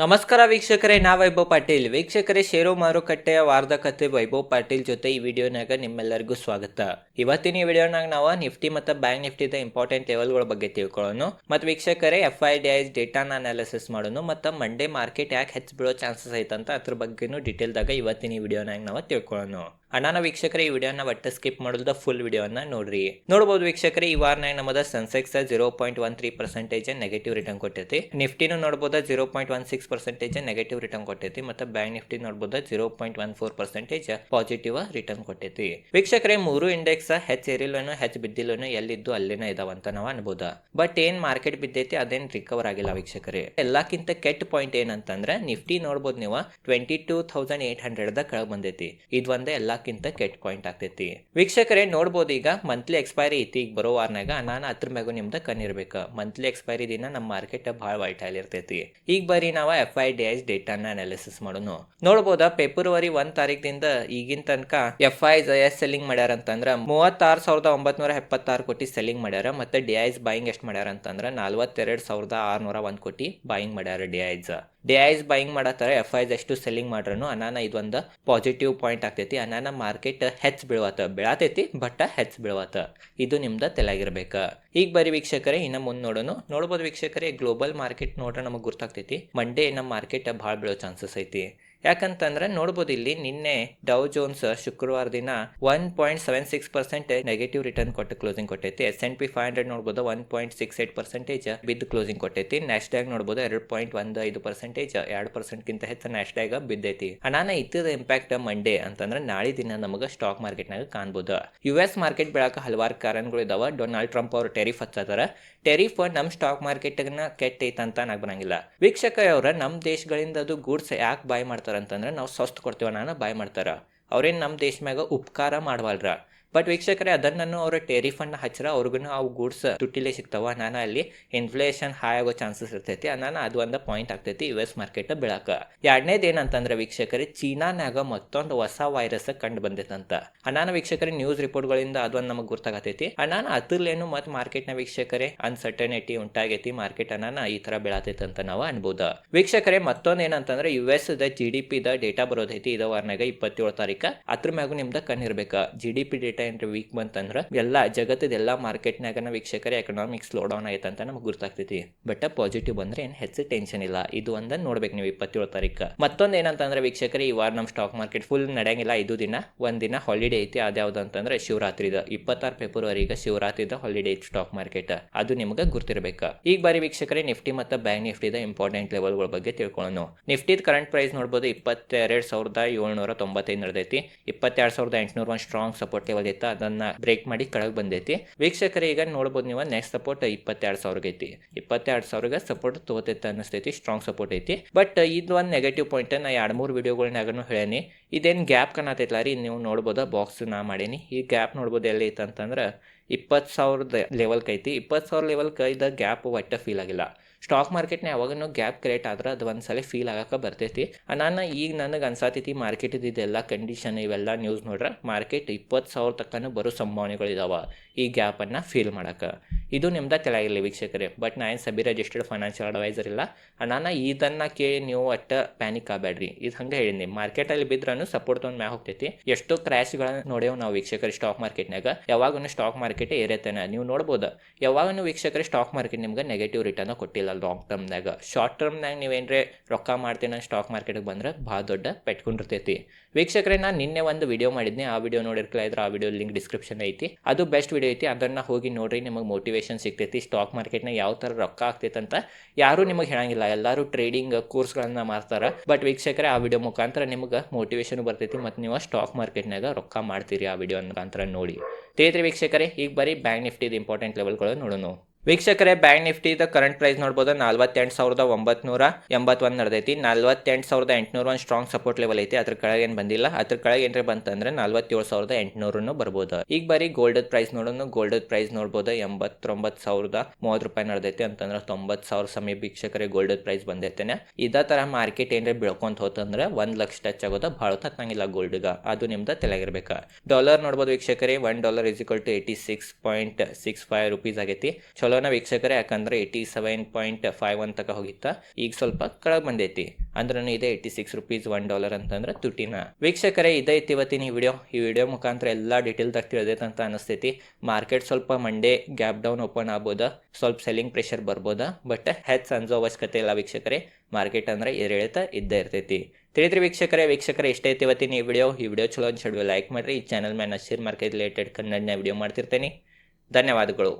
ನಮಸ್ಕಾರ ವೀಕ್ಷಕರೇ ನಾ ವೈಭವ್ ಪಾಟೀಲ್. ವೀಕ್ಷಕರೇ ಷೇರು ಮಾರುಕಟ್ಟೆಯ ವಾರದ ಕತೆ ವೈಭವ್ ಪಾಟೀಲ್ ಜೊತೆ ಈ ವಿಡಿಯೋನಾಗ ನಿಮ್ಮೆಲ್ಲರಿಗೂ ಸ್ವಾಗತ. ಇವತ್ತಿನ ಈ ವಿಡಿಯೋನಾಗ ನಾವು ನಿಫ್ಟಿ ಮತ್ತು ಬ್ಯಾಂಕ್ ನಿಫ್ಟಿದ ಇಂಪಾರ್ಟೆಂಟ್ ಲೆವೆಲ್ಗಳ ಬಗ್ಗೆ ತಿಳ್ಕೊಳ್ಳೋಣ. ಮತ್ತು ವೀಕ್ಷಕರೇ, ಎಫ್ ಐ ಡಿ ಐಸ್ ಡೇಟಾನ ಅನಾಲಿಸಿಸ್ ಮಾಡೋಣ ಮತ್ತು ಮಂಡೇ ಮಾರ್ಕೆಟ್ ಯಾಕೆ ಹೆಚ್ಚು ಬೀಳೋ ಚಾನ್ಸಸ್ ಐತಂತ ಅದ್ರ ಬಗ್ಗೆನೂ ಡೀಟೇಲ್ದಾಗ ಇವತ್ತಿನ ಈ ವಿಡಿಯೋನಾಗ ನಾವು ತಿಳ್ಕೊಳ್ಳೋಣ. ಅಣ್ಣನ ವೀಕ್ಷಕರೇ, ಈ ವಿಡಿಯೋನ ಒಟ್ಟು ಸ್ಕಿಪ್ ಮಾಡೋದ ಫುಲ್ ವಿಡಿಯೋನ ನೋಡ್ರಿ. ನೋಡಬಹುದು ವೀಕ್ಷಕರೇ, ಈ ವಾರ ನಮ್ಮದ Sensex zero point one three percentage negative return ಕೊಟ್ಟೈತಿ ನಿಫ್ಟಿನೂ ನೋಡಬಹುದು zero point one six percentage negative return ಕೊಟ್ಟೈತಿ ಮತ್ತೆ ಬ್ಯಾಂಕ್ ನಿಫ್ಟಿ ನೋಡಬಹುದು zero point one four percentage positive return ಕೊಟ್ಟೈತಿ ವೀಕ್ಷಕರೇ, ಮೂರು ಇಂಡೆಕ್ಸ್ ಹೆಚ್ ಏರಿಲ್ಲನು ಹೆಚ್ಚು ಬಿದ್ದಿಲ್ಲನು ಎಲ್ಲಿದ್ದು ಇದಾವ ಇದಾವಂತ ನಾವು ಅನ್ಬೋದ. ಬಟ್ ಏನ್ ಮಾರ್ಕೆಟ್ ಬಿದ್ದೈತಿ ಅದೇನ್ ರಿಕವರ್ ಆಗಿಲ್ಲ ವೀಕ್ಷಕರೇ. ಎಲ್ಲಕ್ಕಿಂತ ಕೆಟ್ಟ ಪಾಯಿಂಟ್ ಏನಂತಂದ್ರೆ ನಿಫ್ಟಿ ನೋಡಬಹುದು ನೀವು twenty two thousand eight hundred the ಕೆಳಗೆ ಬಂದೈತಿ. ಇದು ಒಂದೇ ಎಲ್ಲಕ್ಕಿಂತ ಕೆಟ್ಟ ಪಾಯಿಂಟ್ ಆಗ್ತೈತಿ. ವೀಕ್ಷಕರೇ, ನೋಡ್ಬೋದು ಈಗ ಮಂತ್ಲಿ ಎಕ್ಸ್ಪೈರಿ ಐತಿ. ಈಗ ಬರೋ ವಾರನಾಗ ನಾನು ಅದ್ರ ಮ್ಯಾಗು ನಿಮ್ದು ಕಣ್ಣಿರ್ಬೇಕು. ಮಂತ್ಲಿ ಎಕ್ಸ್ಪೈರಿ ದಿನ ನಮ್ಮ ಮಾರ್ಕೆಟ್ ಭಾಳ ವೈಟೈಲ್ ಇರ್ತೈತಿ. ಈಗ ಬರೀ ನಾವು ಎಫ್ ಐ ಡಿ ಐಸ್ ಡೇಟಾನ ಅನಾಲಿಸಿಸ್ ಮಾಡೋನು. ನೋಡ್ಬೋದು ಫೆಬ್ರವರಿ ಒಂದ್ ತಾರೀಕಿನಿಂದ ಈಗಿನ ತನಕ ಎಫ್ ಐ ಎಸ್ ಸೆಲ್ಲಿಂಗ್ ಮಾಡ್ಯಾರ ಅಂತಂದ್ರ ಮೂವತ್ತಾರು ಸಾವಿರದ ಒಂಬತ್ನೂರ ಎಪ್ಪತ್ತಾರು ಕೋಟಿ ಸೆಲ್ಲಿಂಗ್ ಮಾಡ್ಯಾರ. ಮತ್ತೆ ಡಿ ಐಸ್ ಬಾಯಿಂಗ್ ಎಷ್ಟು ಮಾಡ್ಯಾರ ಅಂತಂದ್ರ ನಲ್ವತ್ತೆರಡು ಸಾವಿರದ ಆರ್ನೂರ ಒಂದ್ ಕೋಟಿ ಬಾಯಿಂಗ್ ಮಾಡ್ಯಾರ D I's D I's buying ಮಾಡತ್ತಾರ F I's ಎಷ್ಟು ಸೆಲ್ಲಿಂಗ್ ಮಾಡ್ರೂ ಅನಾನ ಇದೊಂದು ಪಾಸಿಟಿವ್ ಪಾಯಿಂಟ್ ಆಗ್ತೈತಿ. ಅನಾನ ಮಾರ್ಕೆಟ್ ಹೆಚ್ಚು ಬೀಳವತ್ತ, ಬೀಳತೈತಿ ಬಟ್ ಹೆಚ್ಚು ಬೀಳವತ್ತ. ಇದು ನಿಮ್ದು ತೆಲಾಗಿರ್ಬೇಕು ಈಗ ಬರೀ ವೀಕ್ಷಕರೇ, ಇನ್ನು ಮುಂದೆ ನೋಡೋಣ ನೋಡ್ಬೋದು ವೀಕ್ಷಕರೇ ಗ್ಲೋಬಲ್ ಮಾರ್ಕೆಟ್ ನೋಡ್ರೆ ನಮಗೆ ಗೊತ್ತಾಗ್ತೈತಿ ಮಂಡೇ ನಮ್ಮ ಮಾರ್ಕೆಟ್ ಭಾಳ ಬೀಳೋ ಚಾನ್ಸಸ್ ಐತಿ. ಯಾಕಂತಂದ್ರೆ ನೋಡ್ಬೋದು ಇಲ್ಲಿ ನಿನ್ನೆ ಡೌ ಜೋನ್ಸ್ ಶುಕ್ರವಾರ ದಿನ one point seven six percent negative return ಕೊಟ್ಟು ಕ್ಲೋಸಿಂಗ್ ಕೊಟ್ಟೈತಿ. S N P five hundred ನೋಡ್ಬೋದು one point six eight percentage ಬಿದ್ದು ಕ್ಲೋಸಿಂಗ್ ಕೊಟ್ಟೈತಿ. ನ್ಯಾಸ್ಡ್ಯಾಗ್ ನೋಡ್ಬೋದು ಎರಡು ಪಾಯಿಂಟ್ ಒಂದು ಐದು ಪರ್ಸೆಂಟೇಜ್ ಎರಡು ಪರ್ಸೆಂಟ್ಗಿಂತ ಹೆಚ್ಚು ನ್ಯಾಸ್ಡ್ಯಾಗ ಬಿದ್ದೈತಿ. ಅನಾನ ಇತ್ತದ ಇಂಪ್ಯಾಕ್ಟ್ ಮಂಡೇ ಅಂತಂದ್ರೆ ನಾಳೆ ದಿನ ನಮಗೆ ಸ್ಟಾಕ್ ಮಾರ್ಕೆಟ್ನಾಗ ಕಾಣ್ಬೋದು. ಯು ಎಸ್ ಮಾರ್ಕೆಟ್ ಬೆಳಕ ಹಲವಾರು ಕಾರಣಗಳು ಇದಾವ. ಡೊನಾಲ್ಡ್ ಟ್ರಂಪ್ ಅವರು ಟೆರಿಫ್ ಹಚ್ಚತಾರ. ಟೆರಿಫ್ ನಮ್ಮ ಸ್ಟಾಕ್ ಮಾರ್ಕೆಟ್ನ ಕೆಟ್ಟ ಐತಂತ ನಾಗ ಬರಂಗಿಲ್ಲ ವೀಕ್ಷಕ ಅವ್ರ ನಮ್ಮ ದೇಶಗಳಿಂದ ಅದು ಗೂಡ್ಸ್ ಯಾಕೆ ಬಾಯ್ ಮಾಡ್ತಾರ? ಅಂತಂದ್ರೆ ನಾವು ಸ್ವಸ್ತ್ ಕೊಡ್ತೀವ ನಾನು ಬಾಯ್ ಮಾಡ್ತಾರ. ಅವ್ರೇನು ನಮ್ಮ ದೇಶ ಮ್ಯಾಗ ಉಪಕಾರ ಮಾಡವಲ್ರ? ಬಟ್ ವೀಕ್ಷಕರೇ ಅದನ್ನು ಅವ್ರ ಅನ್ನ ಹಚ್ಚರ ಅವ್ರಿಗೂ ಅವು ಗೂಡ್ಸ್ ತುಟ್ಟಿಲೇ ಸಿಗ್ತಾವ. ನಾನು ಅಲ್ಲಿ ಇನ್ಫ್ಲೇಷನ್ ಹೈ ಆಗೋ ಚಾನ್ಸಸ್ ಇರ್ತೈತಿ. ನಾನು ಅದು ಒಂದು ಪಾಯಿಂಟ್ ಆಗ್ತೈತಿ ಯು ಎಸ್ ಮಾರ್ಕೆಟ್ ಬೆಳಕ. ಎರಡನೇದು ಏನಂತಂದ್ರೆ ವೀಕ್ಷಕರೇ ಚೀನಾನಾಗ ಮತ್ತೊಂದು ಹೊಸ ವೈರಸ್ ಕಂಡು ಬಂದೈತಂತ ಅನಾನ ವೀಕ್ಷಕರೇ ನ್ಯೂಸ್ ರಿಪೋರ್ಟ್ಗಳಿಂದ ಅದೊಂದು ನಮಗೆ ಗೊತ್ತಾಗತೈತಿ ಅನಾನ ಅದ್ರಲ್ಲೇನು ಮತ್ತು ಮಾರ್ಕೆಟ್ನ ವೀಕ್ಷಕರೇ ಅನ್ಸರ್ಟನಿಟಿ ಉಂಟಾಗೈತಿ. ಮಾರ್ಕೆಟ್ ಅನಾನ ಈ ತರ ಬೆಳತೈತೆ ಅಂತ ನಾವು ಅನ್ಬೋದು. ವೀಕ್ಷಕರೇ, ಮತ್ತೊಂದು ಏನಂತಂದ್ರೆ ಯು ಎಸ್ ದ ಜಿ ಡಿ ಪಿ ದ ಡೇಟಾ ಬರೋದೈತಿ. ಇದ ವಾರನಾಗ ಇಪ್ಪತ್ತೇಳು ತಾರೀಕ ಅದ್ರ ಮ್ಯಾಗು ನಿಮ್ದು ಕಣ್ಣಿರ್ಬೇಕು. G D P data week ಬಂತಂದ್ರೆ ಎಲ್ಲ ಜಗತ್ತದ ಎಲ್ಲ ಮಾರ್ಕೆಟ್ನಾಗ ವೀಕ್ಷಕರೇ ಎಕನಾಮಿಕ್ ಸ್ಲೋ ಡೌನ್ ಆಯ್ತು ಅಂತ ನಮ್ಗೆ ಗೊತ್ತಾಗ್ತೈತಿ ಬಟ್ ಪಾಸಿಟಿವ್ ಬಂದ್ರೆ ಏನು ಹೆಚ್ಚು ಟೆನ್ಷನ್ ಇಲ್ಲ. ಇದು ಒಂದ ನೋಡ್ಬೇಕು ನೀವು ಇಪ್ಪತ್ತೇಳು ತಾರೀಕು. ಮತ್ತೊಂದು ಏನಂತಂದ್ರೆ ವೀಕ್ಷಕರೇ, ಈ ವಾರ ನಮ್ಮ ಸ್ಟಾಕ್ ಮಾರ್ಕೆಟ್ ಫುಲ್ ನಡೆಯಂಗಿಲ್ಲ ಐದು ದಿನ. ಒಂದ್ ದಿನ ಹಾಲಿಡೇ ಐತಿ. ಅದ್ಯಾವ್ದು ಅಂತಂದ್ರೆ ಶಿವರಾತ್ರಿದ. ಇಪ್ಪತ್ತಾರು ಫೆಬ್ರವರಿಗೆ ಶಿವರಾತ್ರಿದ ಹಾಲಿಡೇ ಐತಿ ಸ್ಟಾಕ್ ಮಾರ್ಕೆಟ್ ಅದು ನಿಮ್ಗೆ ಗುರ್ತಿರ್ಬೇಕು. ಈಗ ಬಾರಿ ವೀಕ್ಷಕರೇ ನಿಫ್ಟಿ ಮತ್ತು ಬ್ಯಾಂಕ್ ನಿಫ್ಟಿದ ಇಂಪಾರ್ಟೆಂಟ್ ಲೆವೆಲ್ಗಳ ಬಗ್ಗೆ ತಿಳ್ಕೊಳ್ಳೋಣ ನಿಫ್ಟಿದ ಕರೆಂಟ್ ಪ್ರೈಸ್ ನೋಡ್ಬೋದು, ಇಪ್ಪತ್ತೆರಡು ಸಾವಿರದ ಏಳ್ನೂರ ತೊಂಬತ್ತೈದು ನಡೆದೈತಿ ಇಪ್ಪತ್ತೆರಡು ಸಾವಿರದ ಎಂಟುನೂರ ಒಂದು ಸ್ಟ್ರಾಂಗ್ ಸಪೋರ್ಟ್ ಲೆವೆಲ್ ಇತ್ತು ಅದನ್ನ ಬ್ರೇಕ್ ಮಾಡಿ ಕೆಳಗೆ ಬಂದೈತಿ. ವೀಕ್ಷಕರ, ಈಗ ನೋಡ್ಬೋದು ನೀವು ನೆಕ್ಸ್ಟ್ ಸಪೋರ್ಟ್ ಇಪ್ಪತ್ತೆರಡು ಸಾವಿರಗ ಐತಿ. ಇಪ್ಪತ್ತೆರಡು ಸಾವಿರಗೆ ಸಪೋರ್ಟ್ ತಗೋತೈತೆ ಅನ್ನಿಸ್ತೈತಿ ಸ್ಟ್ರಾಂಗ್ ಸಪೋರ್ಟ್ ಐತಿ. ಬಟ್ ಇದು ಒಂದು ನೆಗೆಟಿವ್ ಪಾಯಿಂಟ್ ನಾ ಎರಡು ಮೂರು ವಿಡಿಯೋಗಳನ್ನಾಗನು ಹೇಳೇನಿ. ಇದೇನು ಗ್ಯಾಪ್ ಕಾಣತೈತಲ್ಲ ರೀ? ನೀವು ನೋಡ್ಬೋದು ಬಾಕ್ಸ್ ನಾ ಮಾಡೇನಿ. ಈ ಗ್ಯಾಪ್ ನೋಡ್ಬೋದು ಎಲ್ಲಿ ಐತಂತಂದ್ರೆ ಇಪ್ಪತ್ತು ಸಾವಿರದ ಲೆವೆಲ್ಗೆ ಐತಿ ಇಪ್ಪತ್ತು ಸಾವಿರ ಲೆವೆಲ್ಗೆ ಇದು ಗ್ಯಾಪ್ ಒಟ್ಟ ಫೀಲ್ ಆಗಿಲ್ಲ. ಸ್ಟಾಕ್ ಮಾರ್ಕೆಟ್ನ ಯಾವಾಗನೂ ಗ್ಯಾಪ್ ಕ್ರಿಯೇಟ್ ಆದ್ರೆ ಅದು ಒಂದು ಸಲ ಫೀಲ್ ಆಗಕ್ಕೆ ಬರ್ತೈತಿ. ನಾನು ಈಗ ನನಗೆ ಅನ್ಸಾತೈತಿ ಮಾರ್ಕೆಟ್ ಇದೆಲ್ಲ ಕಂಡೀಷನ್ ಇವೆಲ್ಲ ನ್ಯೂಸ್ ನೋಡ್ರೆ ಮಾರ್ಕೆಟ್ ಇಪ್ಪತ್ತು ಸಾವಿರ ತಕ್ಕನೂ ಬರೋ ಸಂಭಾವನೆಗಳಿದಾವೆ ಈ ಗ್ಯಾಪನ್ನು ಫೀಲ್ ಮಾಡೋಕೆ. ಇದು ನಿಮ್ದು ಕೆಳಗಿರಲಿ ವೀಕ್ಷಕರೇ. ಬಟ್ ನಾ ಏನು ಸಬಿ ರಿಜಿಸ್ಟರ್ಡ್ ಫೈನಾನ್ಷಿಯಲ್ ಅಡ್ವೈಸರ್ ಇಲ್ಲ. ನಾನು ಇದನ್ನು ಕೇಳಿ ನೀವು ಒಟ್ಟು ಪ್ಯಾನಿಕ್ ಆಗಬೇಡ್ರಿ ಇದು ಹಂಗೆ ಹೇಳಿನಿ. ಮಾರ್ಕೆಟಲ್ಲಿ ಬಿದ್ರೂ ಸಪೋರ್ಟ್ ತೊಗೊಂಡು ಮ್ಯಾಗ ಹೋಗ್ತೈತಿ. ಎಷ್ಟೋ ಕ್ರ್ಯಾಶ್ಗಳನ್ನ ನೋಡೇವು ನಾವು ವೀಕ್ಷಕರು ಸ್ಟಾಕ್ ಮಾರ್ಕೆಟ್ನಾಗ ಯಾವಾಗೂ ಸ್ಟಾಕ್ ಮಾರ್ಕೆಟ್ ಏರೇತಾನೆ ನೀವು ನೋಡ್ಬೋದು. ಯಾವಾಗೂ ವೀಕ್ಷಕರೇ ಸ್ಟಾಕ್ ಮಾರ್ಕೆಟ್ ನಿಮ್ಗೆ ನೆಗೆಟಿವ್ ರಿಟರ್ನ್ ಕೊಟ್ಟಿಲ್ಲ ಲಾಂಗ್ ಟರ್ಮ್ನಾಗ ಶಾರ್ಟ್ ಟರ್ಮ್ನಾಗ ನೀವೇನ್ರೆ ರೊಕ್ಕ ಮಾಡ್ತೀನಿ ಸ್ಟಾಕ್ ಮಾರ್ಕೆಟ್ಗೆ ಬಂದ್ರೆ ಭಾಳ ದೊಡ್ಡ ಪೆಟ್ಕೊಂಡಿರ್ತೈತಿ. ವೀಕ್ಷಕರೇ, ನಾನು ನಿನ್ನೆ ಒಂದು ವಿಡಿಯೋ ಮಾಡಿದ್ನಿ. ಆ ವಿಡಿಯೋ ನೋಡಿರ್ಕಲ ಇದ್ರೆ, ಆ ವಿಡಿಯೋ ಲಿಂಕ್ ಡಿಸ್ಕ್ರಿಪ್ಷನ್ ಐತಿ. ಅದು ಬೆಸ್ಟ್ ವಿಡಿಯೋ ಐತಿ. ಅದನ್ನು ಹೋಗಿ ನೋಡ್ರಿ. ನಿಮಗೆ ಮೋಟಿವೇಶನ್ ಸಿಗ್ತೈತಿ ಸ್ಟಾಕ್ ಮಾರ್ಕೆಟ್ನಾಗ ಯಾವ ಥರ ರೊಕ್ಕ ಆಗ್ತೈತೆ ಅಂತ ಯಾರೂ ನಿಮಗೆ ಹೇಳಂಗಿಲ್ಲ. ಎಲ್ಲರೂ ಟ್ರೇಡಿಂಗ್ ಕೋರ್ಸ್ಗಳನ್ನ ಮಾಡ್ತಾರೆ. ಬಟ್ ವೀಕ್ಷಕರೇ, ಆ ವಿಡಿಯೋ ಮುಖಾಂತರ ನಿಮಗೆ ಮೋಟಿವೇಶನ್ ಬರ್ತೈತಿ ಮತ್ತು ನೀವು ಸ್ಟಾಕ್ ಮಾರ್ಕೆಟ್ನಾಗ ರೊಕ್ಕ ಮಾಡ್ತೀರಿ ಆ ವಿಡಿಯೋ ಮುಖಾಂತರ ನೋಡಿ. ತೇತ್ರಿ ವೀಕ್ಷಕರೇ, ಈಗ ಬರೀ ಬ್ಯಾಂಕ್ ನಿಫ್ಟಿದ ಇಂಪಾರ್ಟೆಂಟ್ ಲೆವೆಲ್ಗಳು ನೋಡೋಣ. ವೀಕ್ಷಕರೇ, ಬ್ಯಾಂಕ್ ನಿಫ್ಟಿದ ಕರೆಂಟ್ ಪ್ರೈಸ್ ನೋಡಬಹುದು ನಲ್ವತ್ತೆಂಟು ಸಾವಿರದ ಒಂಬತ್ನೂರ ಎಂಬತ್ತೊಂದು ನಡೆದೈತಿ. ನಲ್ವತ್ತೆಂಟು ಸಾವಿರದ ಎಂಟುನೂರ ಒಂದು ಸ್ಟ್ರಾಂಗ್ ಸಪೋರ್ಟ್ ಲೆವೆಲ್ ಐತಿ. ಅದ್ರ ಕೆಳಗೆ ಏನು ಬಂದಿಲ್ಲ. ಅದ್ರ ಕೆಳಗೆ ಏನ್ರಿ ಬಂತಂದ್ರೆ, ನಲ್ವತ್ತೇಳು ಸಾವಿರದ ಎಂಟುನೂರನ್ನು ಬರ್ಬೋದು. ಈಗ ಬರೀ ಗೋಲ್ಡ್ ಪ್ರೈಸ್ ನೋಡೋಣ ಗೋಲ್ಡ್ ಪ್ರೈಸ್ ನೋಡಬಹುದು ಎಂಬತ್ತೊಂಬತ್ತು ಸಾವಿರದ ಮೂವತ್ತು ರೂಪಾಯಿ ನಡೆದೈತಿ ಅಂತಂದ್ರೆ, ತೊಂಬತ್ತು ಸಾವಿರ ಸಮಯ ವೀಕ್ಷಕರೇ ಗೋಲ್ಡ್ ಪ್ರೈಸ್ ಬಂದೈತೇನೆ. ಇದೇ ತರ ಮಾರ್ಕೆಟ್ ಏನ್ರಿ ಬೀಳ್ಕೊಂತ ಹೋತಂದ್ರೆ, ಒಂದ್ ಲಕ್ಷ ಟಚ್ ಆಗೋದು ಭಾಳ ಹತ್ತಂಗಿಲ್ಲ ಗೋಲ್ಡ್ಗ ಅದು ನಿಮ್ದು ತಲೆಗಿರ್ಬೇಕು. ಡಾಲರ್ ನೋಡ್ಬೋದು ವೀಕ್ಷಕರೇ one dollar is equal to eighty six point six five rupees ಆಗೈತಿ. ಚಲೋ ಚಲೋನ ವೀಕ್ಷಕರೇ, ಯಾಕಂದ್ರೆ eighty seven point five one ತಕ ಹೋಗಿತ್ತ. ಈಗ ಸ್ವಲ್ಪ ಕೆಳಗೆ ಬಂದೈತಿ. ಅಂದ್ರೂ ಇದೆ eighty six rupees one dollar ಅಂತಂದ್ರೆ ತುಟಿನ. ವೀಕ್ಷಕರೇ ಇದೈತಿ ಇವತ್ತಿನ ಈ ವಿಡಿಯೋ ಈ ವಿಡಿಯೋ ಮುಖಾಂತರ ಎಲ್ಲ ಡೀಟೇಲ್ದಾಗ ತಿಳಿದೈತೆ ಅಂತ ಅನಿಸ್ತೈತಿ. ಮಾರ್ಕೆಟ್ ಸ್ವಲ್ಪ ಮಂಡೇ ಗ್ಯಾಪ್ ಡೌನ್ ಓಪನ್ ಆಗ್ಬೋದ. ಸ್ವಲ್ಪ ಸೆಲ್ಲಿಂಗ್ ಪ್ರೆಷರ್ ಬರ್ಬೋದ. ಬಟ್ ಹೆಚ್ಚು ಅನ್ಸೋ ಅವಶ್ಯಕತೆ ಇಲ್ಲ ವೀಕ್ಷಕರೇ. ಮಾರ್ಕೆಟ್ ಅಂದ್ರೆ ಏರಿಳಿತ ಇದ್ದೇ ಇರ್ತೈತಿ. ತಿಳಿದ್ರಿ ವೀಕ್ಷಕರೇ ವೀಕ್ಷಕರೇ, ಇಷ್ಟ ಐತಿ ಇವತ್ತಿನ ಈ ವಿಡಿಯೋ ಈ ವಿಡಿಯೋ ಚಲೋ ಅನ್ಸಿಡ್ವಿ ಲೈಕ್ ಮಾಡಿರಿ. ಈ ಚಾನಲ್ ಮೇಲೆ ಶೇರ್ ಮಾರ್ಕೆಟ್ ರಿಲೇಟೆಡ್ ಕನ್ನಡನ ವಿಡಿಯೋ ಮಾಡ್ತಿರ್ತೇನೆ. ಧನ್ಯವಾದಗಳು.